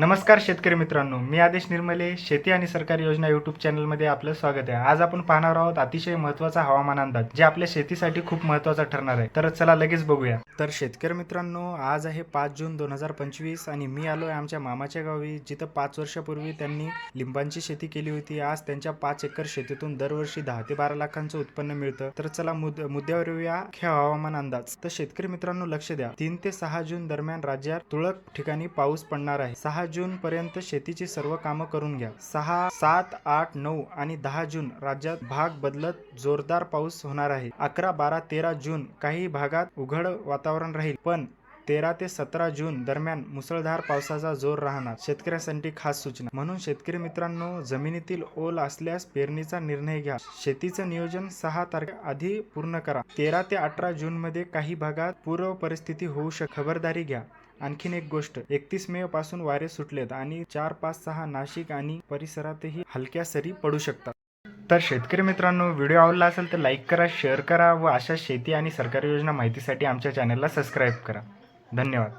नमस्कार शेतकरी मित्रांनो मी आदेश निर्मले शेती आणि सरकारी योजना यूट्यूब चॅनलमध्ये आपलं स्वागत आहे. आज आपण पाहणार आहोत अतिशय महत्त्वाचा हवामान अंदाज जे आपल्या शेतीसाठी खूप महत्त्वाचा ठरणार आहे. तर चला लगेच बघूया. तर शेतकरी मित्रांनो आज आहे पाच जून दोन हजार पंचवीस आणि मी आलो आहे आमच्या मामाच्या गावी जिथं पाच वर्षापूर्वी त्यांनी लिंबांची शेती केली होती. आज त्यांच्या पाच एकर शेतीतून दरवर्षी दहा ते बारा लाखांचं उत्पन्न मिळतं. तर चला मुद मुद्द्यावर येऊया खे हवामान अंदाज. तर शेतकरी मित्रांनो लक्ष द्या. तीन ते सहा जून दरम्यान राज्यात तुरळक ठिकाणी पाऊस पडणार आहे. सहा जून पर्यंत शेतीची सर्व कामं करून घ्या. सहा सात आठ नऊ आणि दहा जून राज्यात भाग बदलत जोरदार पाऊस होणार आहे. अकरा बारा तेरा जून काही भागात उघड वातावरण राहील. पण तेरा ते सतरा जून दरम्यान मुसळधार पावसाचा जोर राहणार शेतकऱ्यांसाठी खास सूचना. म्हणून शेतकरी मित्रांनो जमिनीतील ओल असल्यास पेरणीचा निर्णय घ्या. शेतीचं नियोजन सहा तारखे आधी पूर्ण करा. तेरा ते अठरा जून मध्ये काही भागात पूर्व परिस्थिती होऊ शक खबरदारी घ्या. आणखीन एक गोष्ट एकतीस मे पासून वारे सुटलेत आणि चार पाच सहा नाशिक आणि परिसरातही हलक्या सरी पडू शकतात. तर शेतकरी मित्रांनो व्हिडिओ आवडला असेल तर लाईक करा शेअर करा व अशा शेती आणि सरकारी योजना माहितीसाठी आमच्या चॅनलला सबस्क्राईब करा. धन्यवाद.